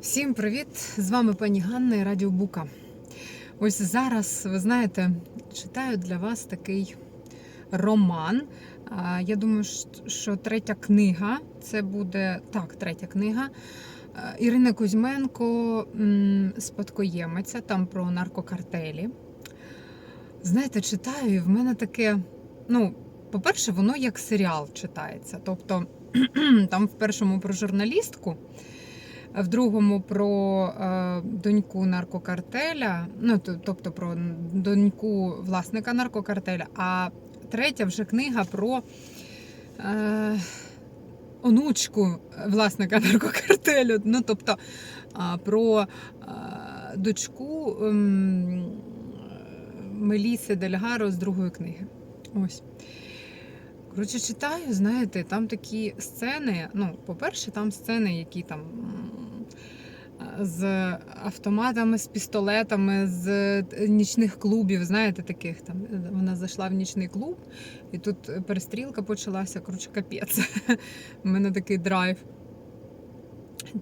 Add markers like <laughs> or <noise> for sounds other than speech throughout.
Всім привіт! З вами пані Ганна і Радіо Бука. Ось зараз, ви знаєте, читаю для вас такий роман. Я думаю, що третя книга це буде так, третя книга. Ірина Кузьменко спадкоємиця, там про наркокартелі. Знаєте, читаю, і в мене таке. Ну, по-перше, воно як серіал читається. Тобто <clears throat> там в першому про журналістку в другому про е, доньку наркокартеля, ну тобто про доньку власника наркокартеля, а третя вже книга про е, онучку власника <laughs> наркокартелю. Ну, тобто про е, дочку ем, Меліси Дельгаро з другої книги. Ось. Коротше, читаю, знаєте, там такі сцени. Ну, по-перше, там сцени, які там з автоматами, з пістолетами, з е, нічних клубів, знаєте, таких там. Вона зайшла в нічний клуб, і тут перестрілка почалася. Коротше, капець. <laughs> У мене такий драйв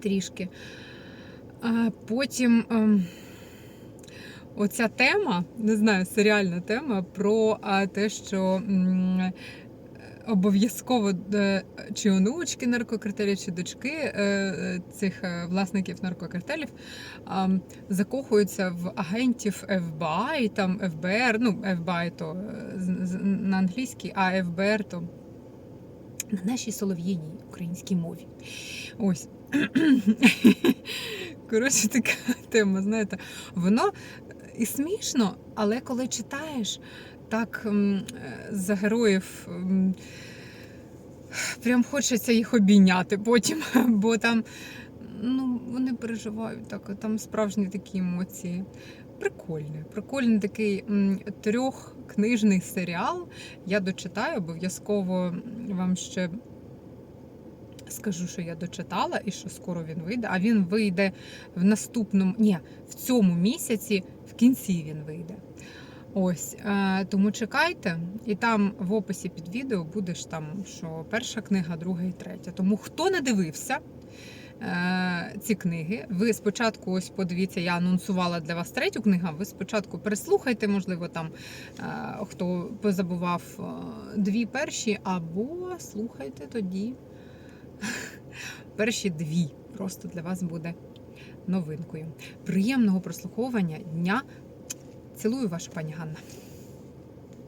трішки. А потім. ем, Оця тема, не знаю, серіальна тема про те, що обов'язково е, чи онучки наркокартелів, чи дочки е, е, цих власників наркокартелів закохуються в агентів FBI, там ФБР, ну FBI то на англійській, а ФБР то на нашій солов'їній українській мові. Ось. <clears throat> Коротше, така тема, знаєте, воно і смішно, але коли читаєш так е, за героїв, прям хочеться їх обійняти потім, <laughs> бо там ну, вони переживають так, там справжні такі емоції. Прикольний, прикольний такий трьохкнижний серіал. Я дочитаю, обов'язково вам ще скажу, що я дочитала і що скоро він вийде. А він вийде в наступному, ні, в цьому місяці, в кінці він вийде. Ось, е, тому чекайте, і там в описі під відео буде ж там, що перша книга, друга і третя. Тому хто не дивився е, ці книги, ви спочатку ось подивіться, я анонсувала для вас третю книгу. Ви спочатку переслухайте, можливо, там е, хто позабував дві перші, або слухайте тоді. <laughs> Перші дві просто для вас буде новинкою. Приємного прослуховування дня. Цілую ваша пані Ганна.